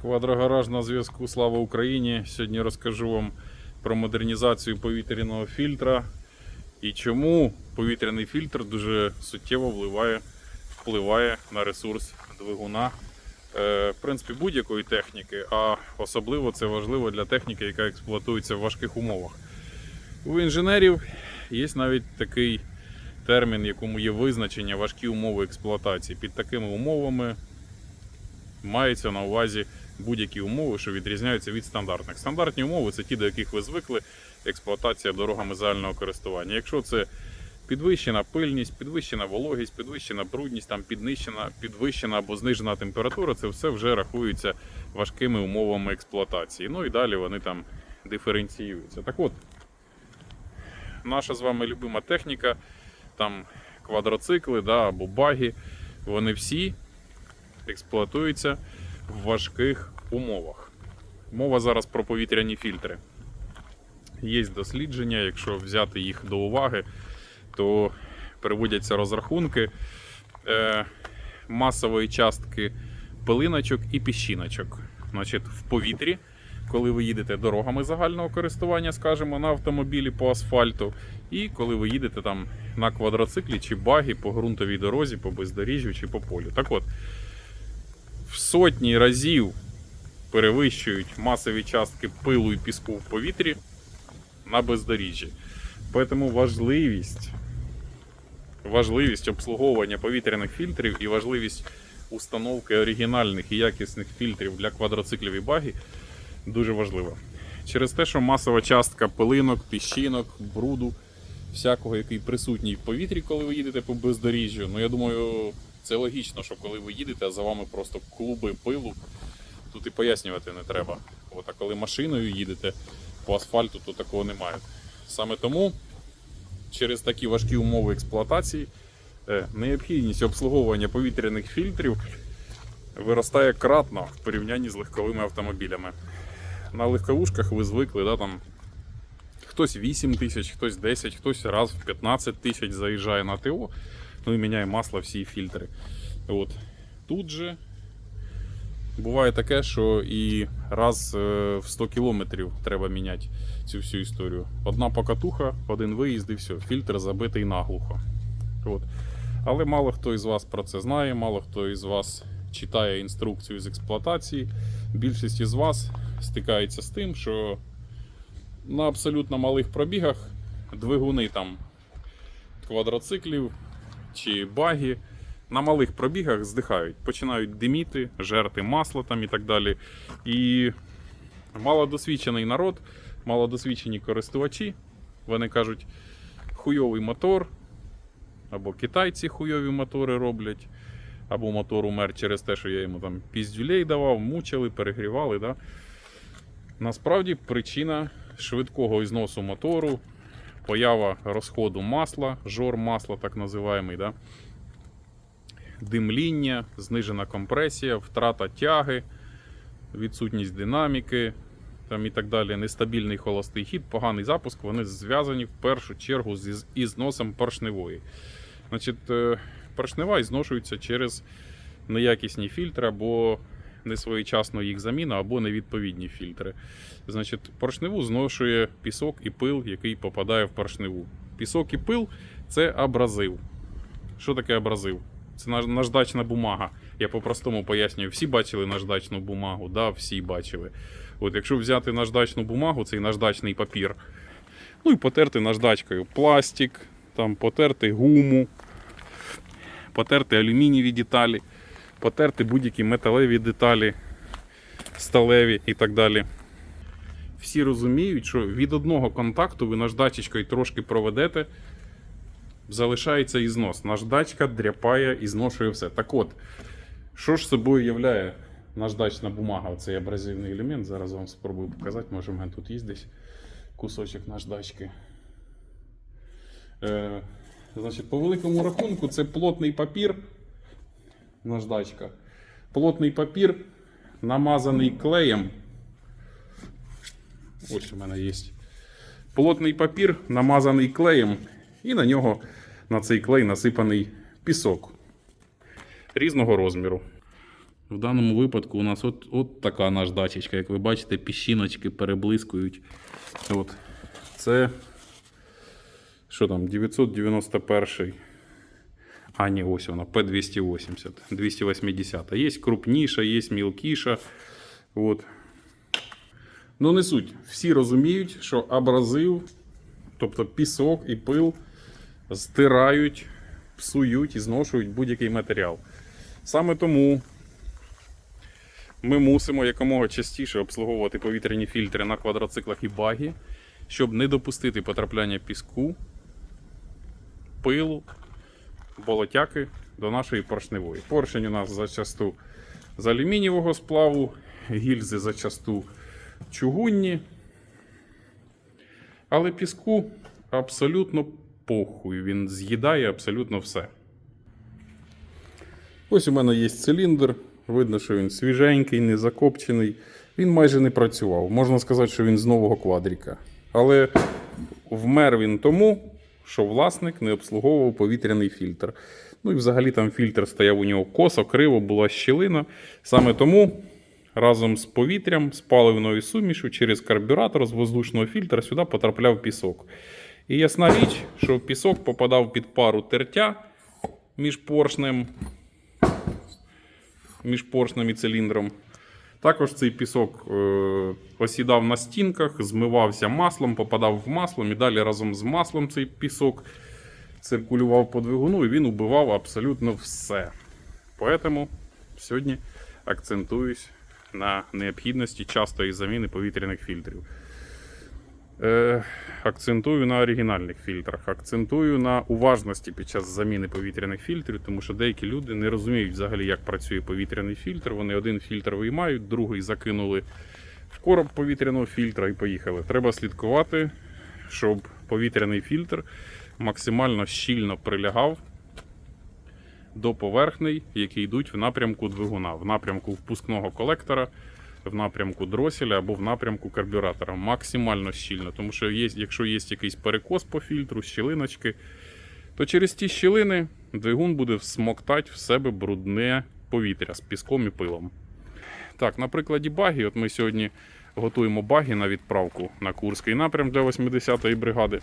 Квадрогараж на зв'язку. Слава Україні! Сьогодні розкажу вам про модернізацію повітряного фільтра і чому повітряний фільтр дуже суттєво впливає, впливає на ресурс двигуна. Е, в принципі, будь-якої техніки, а особливо це важливо для техніки, яка експлуатується в важких умовах. У інженерів є навіть такий термін, якому є визначення важкі умови експлуатації. Під такими умовами мається на увазі будь-які умови, що відрізняються від стандартних. Стандартні умови це ті, до яких ви звикли, експлуатація дорогами загального користування. Якщо це підвищена пильність, підвищена вологість, підвищена брудність, там піднищена, підвищена або знижена температура, це все вже рахується важкими умовами експлуатації. Ну і далі вони там диференціюються. Так от, наша з вами любима техніка, там квадроцикли да, або баги, вони всі експлуатуються в важких умовах. Мова зараз про повітряні фільтри. Є дослідження, якщо взяти їх до уваги, то приводяться розрахунки е, масової частки пилиночок і піщиночок. Значить, в повітрі, коли ви їдете дорогами загального користування, скажімо, на автомобілі по асфальту, і коли ви їдете там на квадроциклі чи багі по ґрунтовій дорозі, по бездоріжжю чи по полю. Так от, в сотні разів перевищують масові частки пилу і піску в повітрі на бездоріжжі. Тому важливість, важливість обслуговування повітряних фільтрів і важливість установки оригінальних і якісних фільтрів для квадроциклів і багі дуже важлива. Через те, що масова частка пилинок, піщинок, бруду, всякого, який присутній в повітрі, коли ви їдете по бездоріжжю. Ну я думаю, це логічно, що коли ви їдете, а за вами просто клуби пилу, тут і пояснювати не треба. От, а коли машиною їдете по асфальту, то такого немає. Саме тому через такі важкі умови експлуатації е, необхідність обслуговування повітряних фільтрів виростає кратно в порівнянні з легковими автомобілями. На легковушках ви звикли, да, там, хтось 8 тисяч, хтось 10, хтось раз в 15 тисяч заїжджає на ТО, ну і міняє масло всі фільтри. От. Тут же буває таке, що і раз е, в 100 кілометрів треба міняти цю всю історію. Одна покатуха, один виїзд і все, фільтр забитий наглухо. От. Але мало хто із вас про це знає, мало хто із вас читає інструкцію з експлуатації. Більшість із вас стикається з тим, що на абсолютно малих пробігах двигуни там квадроциклів чи баги на малих пробігах здихають, починають диміти, жерти масло там і так далі. І малодосвідчений народ, малодосвідчені користувачі, вони кажуть, хуйовий мотор, або китайці хуйові мотори роблять, або мотор умер через те, що я йому там піздюлей давав, мучили, перегрівали. Да? Насправді причина швидкого ізносу мотору, поява розходу масла, жор масла, так називаємий, да? димління, знижена компресія, втрата тяги, відсутність динаміки там і так далі, нестабільний холостий хід, поганий запуск, вони зв'язані в першу чергу з із зносом поршневої. Значить, е, поршнева зношується через неякісні фільтри або несвоєчасну їх заміну, або невідповідні фільтри. Значить, поршневу зношує пісок і пил, який попадає в поршневу. Пісок і пил це абразив. Що таке абразив? Це наждачна бумага. Я по-простому пояснюю, всі бачили наждачну бумагу, да, всі бачили. От якщо взяти наждачну бумагу, цей наждачний папір, ну і потерти наждачкою пластик, там потерти гуму, потерти алюмінієві деталі, потерти будь-які металеві деталі, сталеві і так далі. Всі розуміють, що від одного контакту ви наждачечкою трошки проведете, залишається ізнос. Наждачка дряпає і зношує все. Так от, що ж собою являє наждачна бумага, цей абразивний елемент? Зараз вам спробую показати, може в мене тут є десь кусочок наждачки. Е, значить, по великому рахунку, це плотний папір. Наждачка. Плотний папір, намазаний клеєм. Ось у мене є. Плотний папір, намазаний клеєм, і на нього на цей клей насипаний пісок різного розміру. В даному випадку у нас от, от така наждачечка, як ви бачите, піщиночки переблискують. От. Це що там, 991. А, ні, ось вона, P280, 280. Є крупніша, є мілкіша. От. Ну, не суть. Всі розуміють, що абразив, тобто пісок і пил, стирають, псують і зношують будь-який матеріал. Саме тому ми мусимо якомога частіше обслуговувати повітряні фільтри на квадроциклах і багі, щоб не допустити потрапляння піску, пилу, болотяки до нашої поршневої. Поршень у нас зачасту з алюмінієвого сплаву, гільзи зачасту чугунні. Але піску абсолютно похуй. Він з'їдає абсолютно все. Ось у мене є циліндр. Видно, що він свіженький, не закопчений. Він майже не працював. Можна сказати, що він з нового квадріка. Але вмер він тому, що власник не обслуговував повітряний фільтр. Ну і взагалі там фільтр стояв у нього косо, криво, була щілина. Саме тому разом з повітрям, з паливною сумішю через карбюратор з воздушного фільтра сюди потрапляв пісок. І ясна річ, що пісок попадав під пару тертя між поршнем, між поршнем і циліндром. Також цей пісок е, осідав на стінках, змивався маслом, попадав в масло, і далі разом з маслом цей пісок циркулював по двигуну і він убивав абсолютно все. Поэтому сьогодні акцентуюсь на необхідності частої заміни повітряних фільтрів. Е, акцентую на оригінальних фільтрах, акцентую на уважності під час заміни повітряних фільтрів, тому що деякі люди не розуміють взагалі, як працює повітряний фільтр. Вони один фільтр виймають, другий закинули в короб повітряного фільтра і поїхали. Треба слідкувати, щоб повітряний фільтр максимально щільно прилягав до поверхней, які йдуть в напрямку двигуна, в напрямку впускного колектора, в напрямку дроселя або в напрямку карбюратора. Максимально щільно. Тому що є, якщо є якийсь перекос по фільтру, щілиночки, то через ті щілини двигун буде всмоктати в себе брудне повітря з піском і пилом. Так, на прикладі багі, от ми сьогодні готуємо багі на відправку на Курський напрям для 80-ї бригади.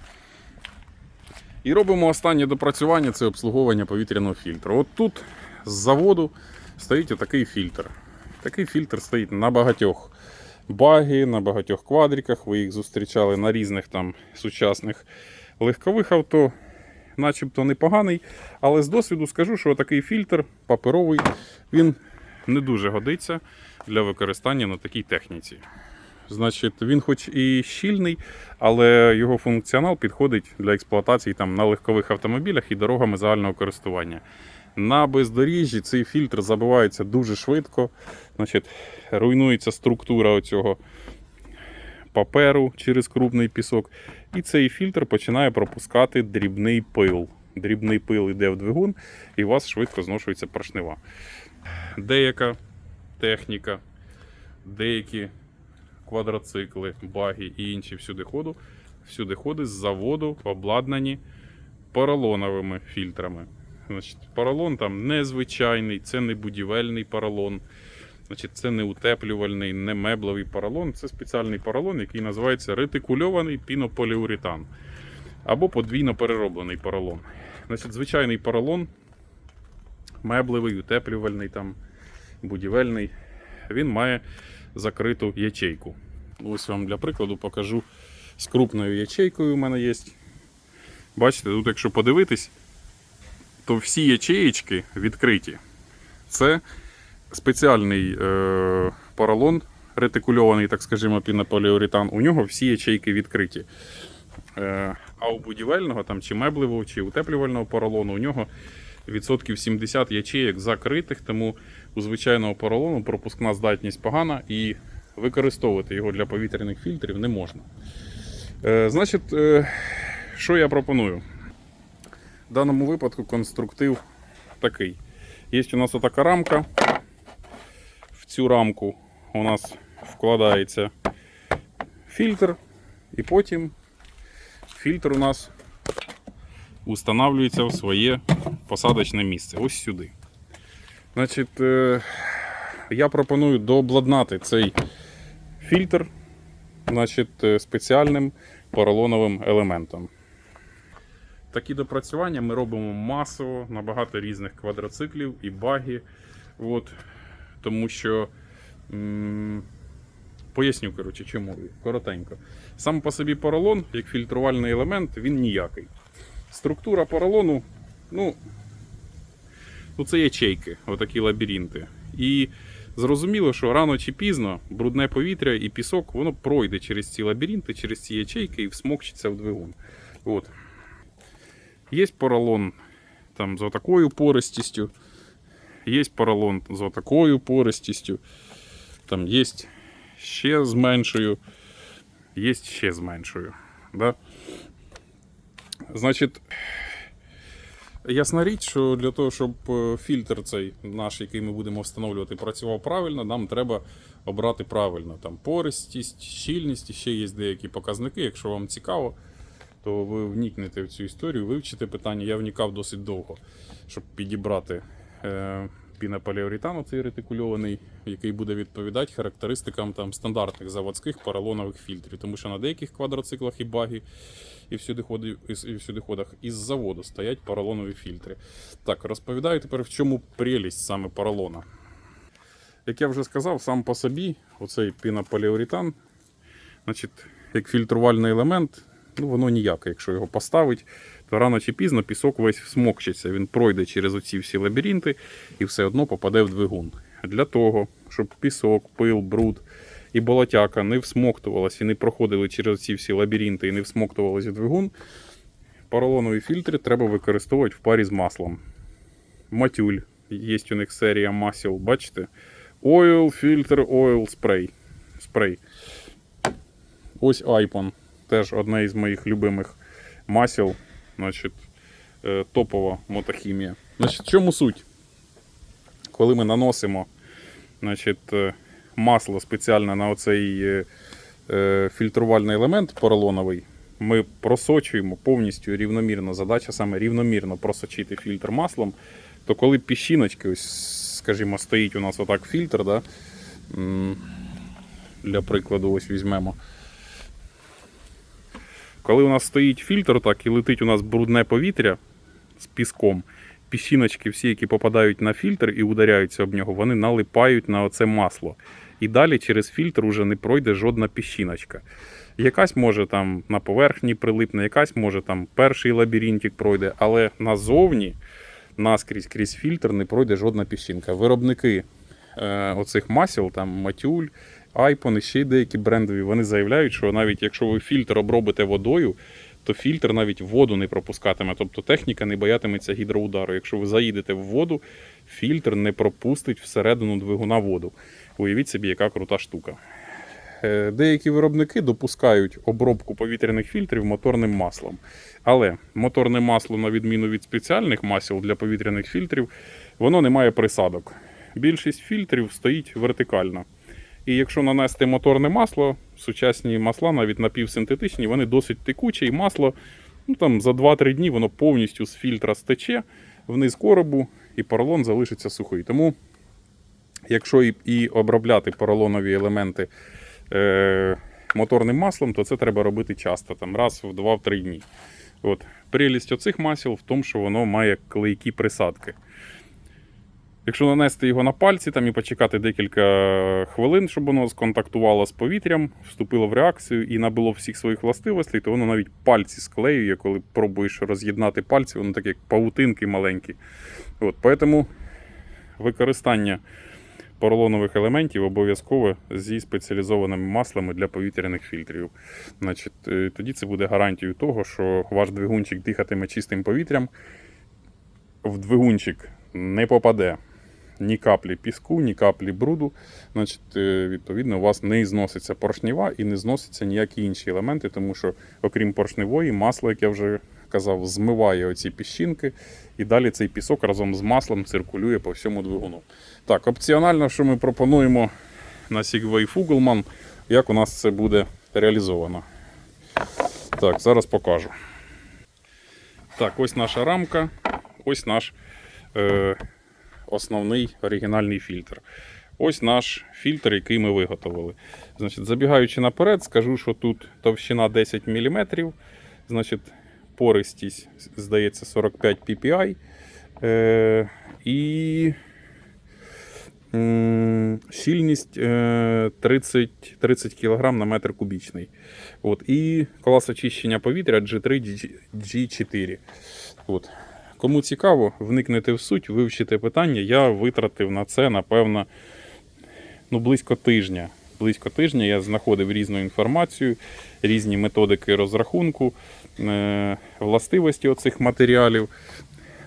І робимо останнє допрацювання це обслуговування повітряного фільтру. От тут з заводу стоїть отакий фільтр. Такий фільтр стоїть на багатьох багі, на багатьох квадриках. Ви їх зустрічали на різних там сучасних легкових авто, начебто непоганий. Але з досвіду скажу, що такий фільтр паперовий, він не дуже годиться для використання на такій техніці. Значить, він хоч і щільний, але його функціонал підходить для експлуатації там, на легкових автомобілях і дорогами загального користування. На бездоріжжі цей фільтр забивається дуже швидко. Значить, руйнується структура оцього паперу через крупний пісок. І цей фільтр починає пропускати дрібний пил. Дрібний пил йде в двигун, і у вас швидко зношується поршнева. Деяка техніка, деякі квадроцикли, баги і інші всюди ходу, всюди ходи з заводу обладнані поролоновими фільтрами. Значить, поролон там незвичайний, це не будівельний поролон. Значить, це не утеплювальний, не меблевий поролон. Це спеціальний поролон, який називається ретикульований пінополіуретан або подвійно перероблений поролон. Значить, звичайний поролон, меблевий, утеплювальний, там, будівельний, він має закриту ячейку. Ось вам для прикладу покажу з крупною ячейкою у мене є. Бачите, тут, якщо подивитись, то всі ячеєчки відкриті. Це спеціальний е, поролон, ретикульований, так скажімо, пінополіуретан. У нього всі ячейки відкриті. Е, а у будівельного там, чи меблевого, чи утеплювального поролону у нього відсотків 70 ячеєк закритих, тому у звичайного поролону пропускна здатність погана і використовувати його для повітряних фільтрів не можна. Е, значить, е, що я пропоную? В даному випадку конструктив такий. Є у нас отака рамка. В цю рамку у нас вкладається фільтр, і потім фільтр у нас устанавливається в своє посадочне місце. Ось сюди. Значить, е, я пропоную дообладнати цей фільтр значить, е, спеціальним поролоновим елементом. Такі допрацювання ми робимо масово на багато різних квадроциклів і баги. От, тому що поясню, коротше, чому коротенько. Сам по собі поролон, як фільтрувальний елемент, він ніякий. Структура поролону, ну, ну це ячейки, отакі лабіринти. І зрозуміло, що рано чи пізно брудне повітря і пісок воно пройде через ці лабіринти, через ці ячейки і всмокчеться в двигун. От. Є поролон там, з отакою пористістю, є поролон з отакою пористістю, там є ще з меншою, є ще з меншою. Да? Значить, ясна річ, що для того, щоб е, фільтр цей наш, який ми будемо встановлювати, працював правильно, нам треба обрати правильно там пористість, щільність, ще є деякі показники. Якщо вам цікаво, то ви вникнете в цю історію, вивчите питання. Я вникав досить довго, щоб підібрати е, пінополіуретан, цей ретикульований, який буде відповідати характеристикам там, стандартних заводських поролонових фільтрів. Тому що на деяких квадроциклах і багі, і всюди, ході, і всюди ходах із заводу стоять поролонові фільтри. Так, розповідаю тепер, в чому прелість саме поролона. Як я вже сказав, сам по собі оцей пінополіуретан, значить, як фільтрувальний елемент, ну воно ніяке. Якщо його поставить, то рано чи пізно пісок весь всмокчиться. Він пройде через оці всі лабіринти і все одно попаде в двигун. Для того, щоб пісок, пил, бруд і болотяка не всмоктувалися і не проходили через ці всі лабіринти і не всмоктувалися двигун, поролонові фільтри треба використовувати в парі з маслом. Матюль. Є у них серія масел, бачите? Oil Filter Oil Spray. Спрей. Ось Айпон. Теж одне із моїх любимих масел. Значить, е, топова мотохімія. Значить, в чому суть? Коли ми наносимо значить, е, масло спеціально на оцей е, фільтрувальний елемент поролоновий, ми просочуємо повністю рівномірно. Задача саме рівномірно просочити фільтр маслом, то коли піщиночки, ось, скажімо, стоїть у нас отак фільтр, да? для прикладу, ось візьмемо. Коли у нас стоїть фільтр, так і летить у нас брудне повітря з піском, піщиночки, всі, які попадають на фільтр і ударяються об нього, вони налипають на оце масло. І далі через фільтр уже не пройде жодна піщиночка. Якась може там на поверхні прилипне, якась може там перший лабіринтик пройде, але назовні, наскрізь крізь фільтр не пройде жодна піщинка. Виробники е, оцих масел, там Матюль, Айпон і ще й деякі брендові, вони заявляють, що навіть якщо ви фільтр обробите водою, то фільтр навіть воду не пропускатиме. Тобто техніка не боятиметься гідроудару. Якщо ви заїдете в воду, фільтр не пропустить всередину двигуна воду. Уявіть собі, яка крута штука. Е, Деякі виробники допускають обробку повітряних фільтрів моторним маслом. Але моторне масло, на відміну від спеціальних масел для повітряних фільтрів, воно не має присадок. Більшість фільтрів стоїть вертикально. І якщо нанести моторне масло, сучасні масла, навіть напівсинтетичні, вони досить текучі, і масло ну, там, за 2-3 дні воно повністю з фільтра стече вниз коробу, і поролон залишиться сухий. Тому, якщо і, і обробляти поролонові елементи е, моторним маслом, то це треба робити часто, там, раз в 2-3 дні. От. Прелість оцих масел в тому, що воно має клейкі присадки. Якщо нанести його на пальці там, і почекати декілька хвилин, щоб воно сконтактувало з повітрям, вступило в реакцію і набило всіх своїх властивостей, то воно навіть пальці склеює, коли пробуєш роз'єднати пальці, воно таке як павутинки маленькі. От, Поэтому використання поролонових елементів обов'язково зі спеціалізованими маслами для повітряних фільтрів. Значить, е, тоді це буде гарантією того, що ваш двигунчик дихатиме чистим повітрям. В двигунчик не попаде ні каплі піску, ні каплі бруду. Значить, е, відповідно, у вас не зноситься поршнева і не зносяться ніякі інші елементи, тому що, окрім поршневої, масло, як я вже казав, змиває оці піщинки, і далі цей пісок разом з маслом циркулює по всьому двигуну. Так, опціонально, що ми пропонуємо на Segway Fugelman, як у нас це буде реалізовано. Так, зараз покажу. Так, ось наша рамка, ось наш е, основний оригінальний фільтр. Ось наш фільтр, який ми виготовили. Значить, забігаючи наперед, скажу, що тут товщина 10 мм, значить, пористість, здається, 45 ppi. Е, і щільність е, 30, 30 кг на метр кубічний. От, і клас очищення повітря G3 G4. От. Кому цікаво, вникнете в суть, вивчите питання. Я витратив на це, напевно, ну, близько тижня. Близько тижня я знаходив різну інформацію, різні методики розрахунку, е, властивості оцих матеріалів,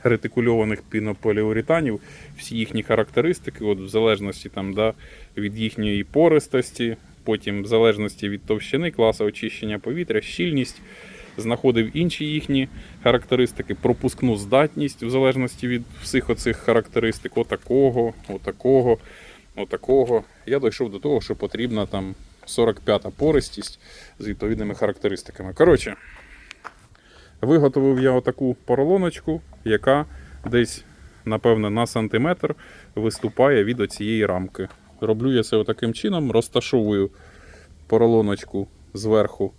ретикульованих пінополіуретанів, всі їхні характеристики, от в залежності там, да, від їхньої пористості, потім в залежності від товщини, класу очищення повітря, щільність. Знаходив інші їхні характеристики, пропускну здатність в залежності від всіх оцих характеристик, отакого, отакого, отакого. Я дійшов до того, що потрібна там 45-та пористість з відповідними характеристиками. Коротше, виготовив я отаку поролоночку, яка десь, напевно, на сантиметр виступає від оцієї рамки. Роблю я це отаким чином, розташовую поролоночку зверху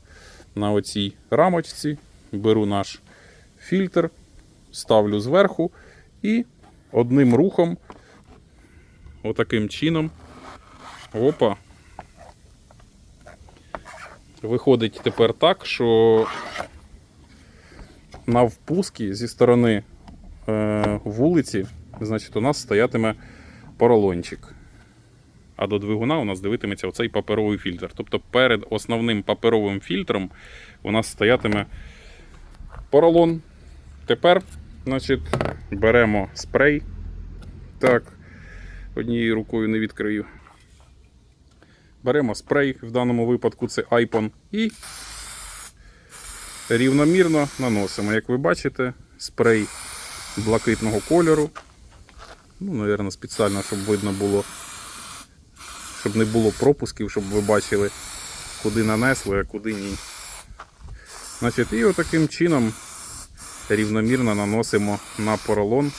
на оцій рамочці, беру наш фільтр, ставлю зверху і одним рухом, отаким чином, опа, виходить тепер так, що на впускі зі сторони е, вулиці, значить, у нас стоятиме поролончик. А до двигуна у нас дивитиметься оцей паперовий фільтр. Тобто перед основним паперовим фільтром у нас стоятиме поролон. Тепер значить, беремо спрей. Так, однією рукою не відкрию. Беремо спрей, в даному випадку це Ipon, і рівномірно наносимо. Як ви бачите, спрей блакитного кольору. Ну, мабуть, спеціально, щоб видно було щоб не було пропусків, щоб ви бачили, куди нанесли, а куди ні. Значить, І отаким чином рівномірно наносимо на поролон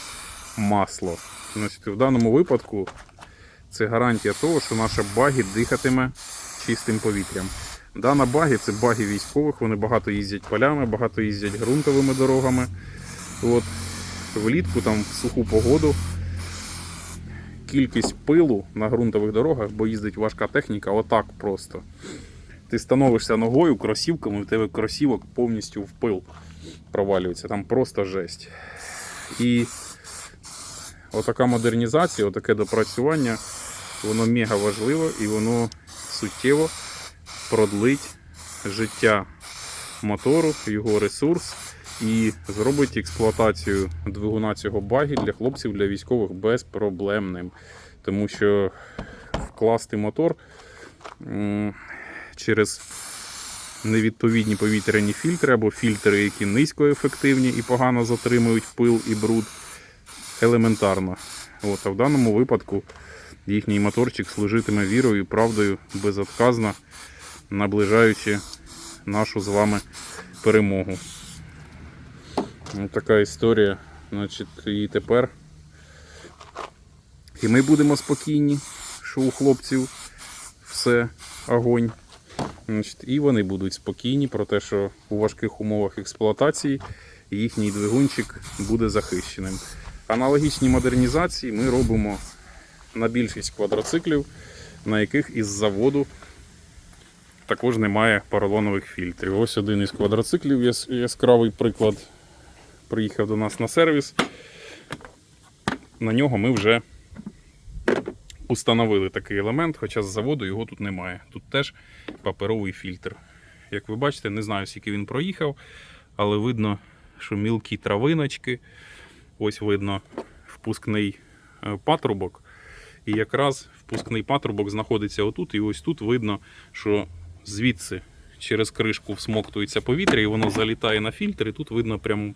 масло. Значить, В даному випадку це гарантія того, що наша багі дихатиме чистим повітрям. Дана баги це баги військових, вони багато їздять полями, багато їздять ґрунтовими дорогами. От, Влітку там в суху погоду кількість пилу на ґрунтових дорогах, бо їздить важка техніка, отак просто. Ти становишся ногою, кросівками, в тебе кросівок повністю в пил провалюється. Там просто жесть. І отака модернізація, отаке допрацювання, воно мега важливо і воно суттєво продлить життя мотору, його ресурс і зробить експлуатацію двигуна цього багі для хлопців, для військових безпроблемним. Тому що вкласти мотор через невідповідні повітряні фільтри або фільтри, які низькоефективні і погано затримують пил і бруд, елементарно. От, а в даному випадку їхній моторчик служитиме вірою і правдою безотказно, наближаючи нашу з вами перемогу. Ось така історія. Значить, і тепер. І ми будемо спокійні, що у хлопців все огонь. Значить, І вони будуть спокійні про те, що у важких умовах експлуатації їхній двигунчик буде захищеним. Аналогічні модернізації ми робимо на більшість квадроциклів, на яких із заводу також немає поролонових фільтрів. Ось один із квадроциклів яс- яскравий приклад приїхав до нас на сервіс. На нього ми вже установили такий елемент, хоча з заводу його тут немає. Тут теж паперовий фільтр. Як ви бачите, не знаю, скільки він проїхав, але видно, що мілкі травиночки. Ось видно впускний е, патрубок. І якраз впускний патрубок знаходиться отут, і ось тут видно, що звідси через кришку всмоктується повітря, і воно залітає на фільтр, і тут видно прям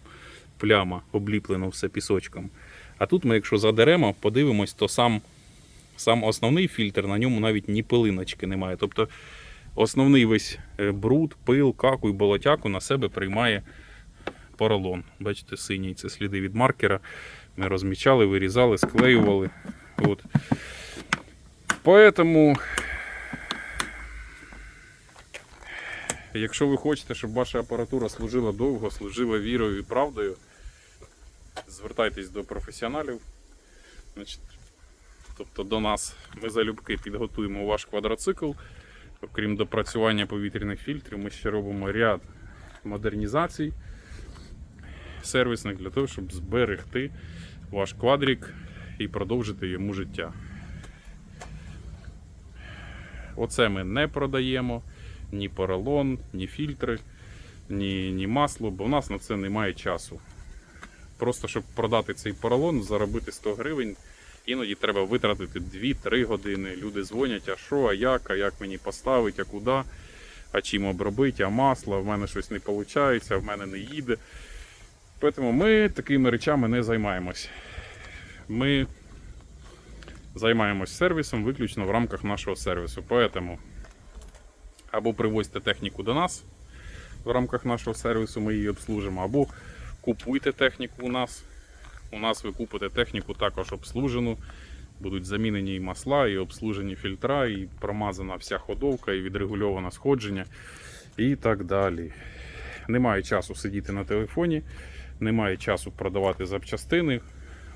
пляма, обліплено все пісочком. А тут ми, якщо задеремо, подивимось, то сам, сам основний фільтр, на ньому навіть ні пилиночки немає. Тобто основний весь е, бруд, пил, каку і болотяку на себе приймає поролон. Бачите, синій це сліди від маркера. Ми розмічали, вирізали, склеювали. От. Поэтому, якщо ви хочете, щоб ваша апаратура служила довго, служила вірою і правдою, звертайтесь до професіоналів. Значить, тобто до нас ми залюбки підготуємо ваш квадроцикл. Окрім допрацювання повітряних фільтрів, ми ще робимо ряд модернізацій сервісних для того, щоб зберегти ваш квадрік і продовжити йому життя. Оце ми не продаємо ні поролон, ні фільтри, ні, ні масло, бо в нас на це немає часу. Просто щоб продати цей поролон, заробити 100 гривень, іноді треба витратити 2-3 години. Люди дзвонять, а що, а як, а як мені поставити, а куди, а чим обробити, а масло, в мене щось не виходить, в мене не їде. Тому ми такими речами не займаємось. Ми займаємось сервісом виключно в рамках нашого сервісу. Поэтому або привозьте техніку до нас в рамках нашого сервісу, ми її обслужимо, або купуйте техніку у нас. У нас ви купите техніку також обслужену. Будуть замінені і масла, і обслужені фільтра, і промазана вся ходовка, і відрегульоване сходження, і так далі. Немає часу сидіти на телефоні, немає часу продавати запчастини,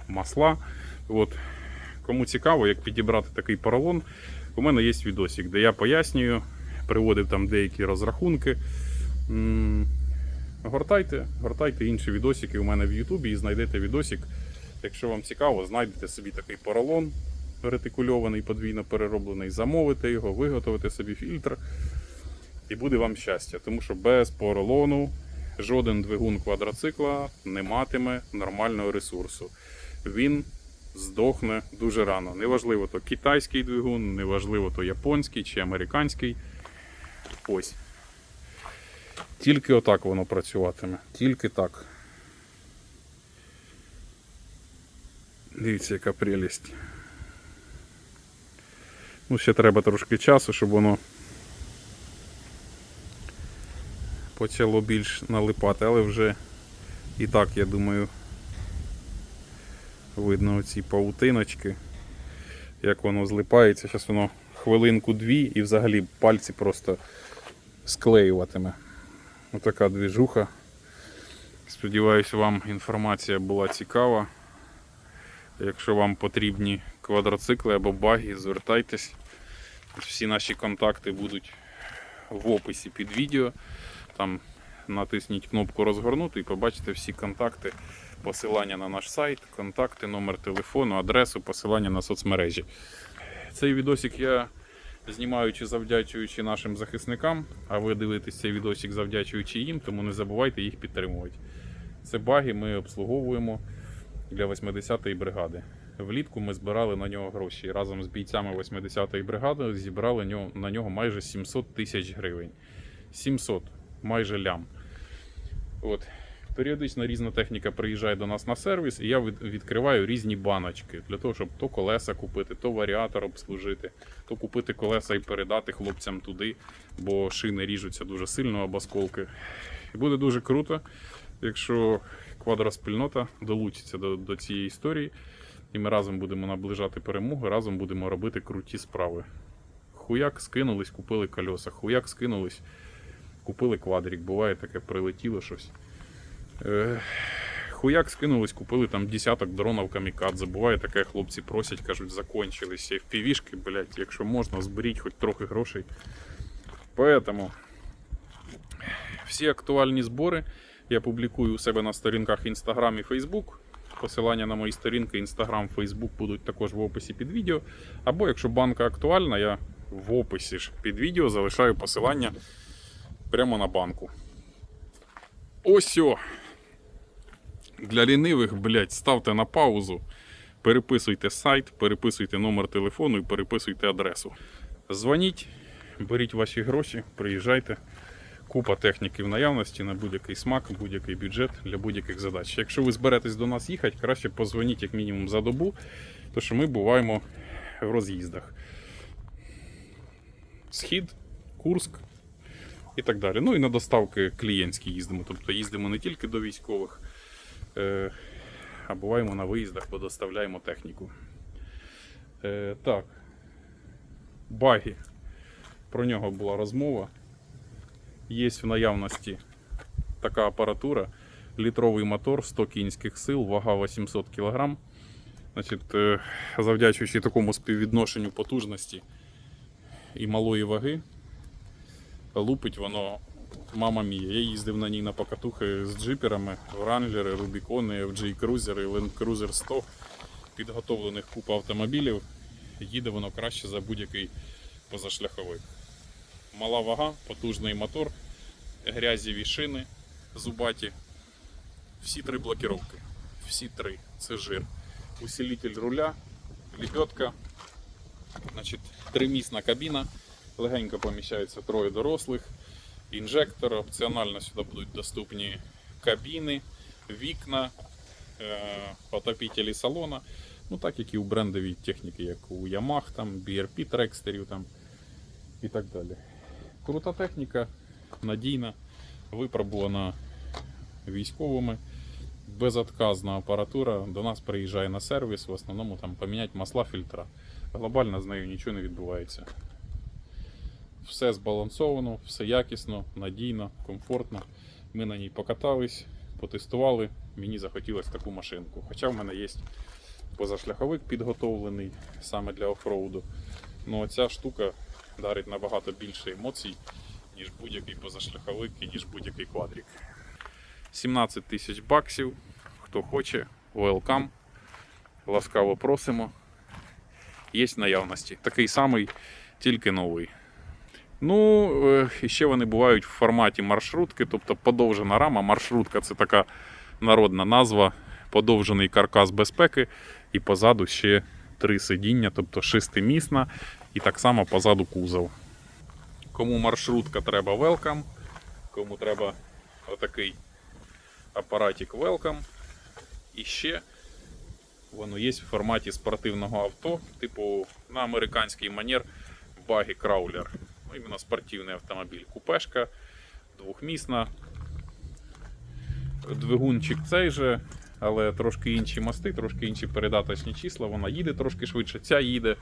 масла. От. Кому цікаво, як підібрати такий поролон, у мене є відосик, де я пояснюю, приводив там деякі розрахунки. Гортайте, гортайте інші відосики у мене в Ютубі і знайдете відосик. Якщо вам цікаво, знайдете собі такий поролон ретикульований, подвійно перероблений, замовите його, виготовите собі фільтр. І буде вам щастя, тому що без поролону жоден двигун квадроцикла не матиме нормального ресурсу. Він здохне дуже рано. Неважливо, то китайський двигун, неважливо, то японський чи американський. Ось. Тільки отак воно працюватиме. Тільки так. Дивіться, яка прелість. Ну, ще треба трошки часу, щоб воно почало більш налипати, але вже і так, я думаю, видно оці паутиночки, як воно злипається. Зараз воно хвилинку-дві і взагалі пальці просто склеюватиме. Отака двіжуха. Сподіваюся, вам інформація була цікава. Якщо вам потрібні квадроцикли або баги, звертайтесь. Всі наші контакти будуть в описі під відео. Там натисніть кнопку розгорнути і побачите всі контакти, посилання на наш сайт, контакти, номер телефону, адресу, посилання на соцмережі. Цей відосик я знімаючи завдячуючи нашим захисникам, а ви дивитесь цей відосик завдячуючи їм, тому не забувайте їх підтримувати. Це баги ми обслуговуємо для 80-ї бригади. Влітку ми збирали на нього гроші. Разом з бійцями 80-ї бригади зібрали на нього майже 700 тисяч гривень. 700, майже лям. От. Періодично різна техніка приїжджає до нас на сервіс, і я відкриваю різні баночки для того, щоб то колеса купити, то варіатор обслужити, то купити колеса і передати хлопцям туди, бо шини ріжуться дуже сильно об осколки. І буде дуже круто, якщо квадроспільнота долучиться до, до цієї історії, і ми разом будемо наближати перемогу, разом будемо робити круті справи. Хуяк скинулись, купили кольоса, хуяк скинулись, купили квадрик. Буває таке, прилетіло щось. Е, Хуяк скинулись, купили там десяток дронів камікадзе. Буває таке, хлопці просять, кажуть, закончились FPV-шки, блядь, якщо можна, зберіть хоч трохи грошей. Поэтому всі актуальні збори я публікую у себе на сторінках Instagram і Facebook. Посилання на мої сторінки Instagram, Facebook будуть також в описі під відео. Або якщо банка актуальна, я в описі ж під відео залишаю посилання прямо на банку. Ось о! Для лінивих, блядь, ставте на паузу, переписуйте сайт, переписуйте номер телефону і переписуйте адресу. Дзвоніть, беріть ваші гроші, приїжджайте. Купа техніки в наявності на будь-який смак, будь-який бюджет для будь-яких задач. Якщо ви зберетесь до нас їхати, краще позвоніть як мінімум за добу, тому що ми буваємо в роз'їздах. Схід, Курск і так далі. Ну і на доставки клієнтські їздимо. Тобто їздимо не тільки до військових, а буваємо на виїздах, бо доставляємо техніку. Е, так. багі. Про нього була розмова. Є в наявності така апаратура, літровий мотор, 100 кінських сил, вага 800 кг. Значить, е, завдячуючи такому співвідношенню потужності і малої ваги, лупить воно мама мія. Я їздив на ній на покатухи з джиперами, Wranglers, Рубікони, FJ Cruiser, Land Cruiser 100, підготовлених купа автомобілів. Їде воно краще за будь-який позашляховик. Мала вага, потужний мотор, грязіві шини зубаті. Всі три блокіровки. Всі три. Це жир. Усилитель руля, лебедка. Значить, тримісна кабіна. Легенько поміщається троє дорослих. Інжектор. Опціонально сюди будуть доступні кабіни, вікна, е, отопителі салона. Ну так як і у брендовій техніки, як у Yamaha, там, BRP трекстерів там, і так далі. Крута техніка, надійна, випробувана військовими. Безотказна апаратура до нас приїжджає на сервіс, в основному там поміняти масла фільтра. Глобально з нею нічого не відбувається. Все збалансовано, все якісно, надійно, комфортно. Ми на ній покатались, потестували. Мені захотілося таку машинку. Хоча в мене є позашляховик підготовлений саме для офроуду. Ну ця штука дарить набагато більше емоцій, ніж будь-який позашляховик і ніж будь-який квадрик. 17 тисяч баксів. Хто хоче, welcome. Ласкаво просимо. Є наявності. Такий самий, тільки новий. Ну, ще вони бувають в форматі маршрутки, тобто подовжена рама. Маршрутка це така народна назва, подовжений каркас безпеки, і позаду ще три сидіння, тобто шестимісна, і так само позаду кузов. Кому маршрутка треба welcome, кому треба отакий апаратик welcome. І ще воно є в форматі спортивного авто, типу на американський манер багі краулер. Ну, іменно спортивний автомобіль. Купешка, двохмісна. Двигунчик цей же, але трошки інші мости, трошки інші передаточні числа. Вона їде трошки швидше. Ця їде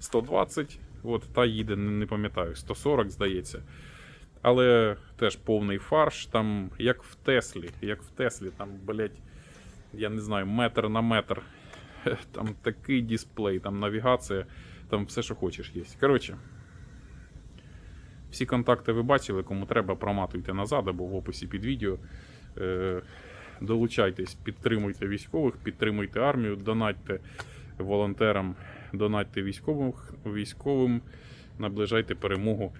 120, от та їде, не, пам'ятаю, 140, здається. Але теж повний фарш, там як в Теслі, як в Теслі, там, блять, я не знаю, метр на метр. Там такий дисплей, там навігація, там все, що хочеш, є. Коротше, всі контакти ви бачили, кому треба, проматуйте назад або в описі під відео. Е, долучайтесь, підтримуйте військових, підтримуйте армію, донатьте волонтерам, донатьте військовим, військовим, наближайте перемогу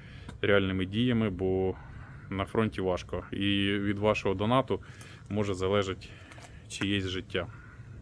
реальними діями, бо на фронті важко. І від вашого донату може залежати чиєсь життя.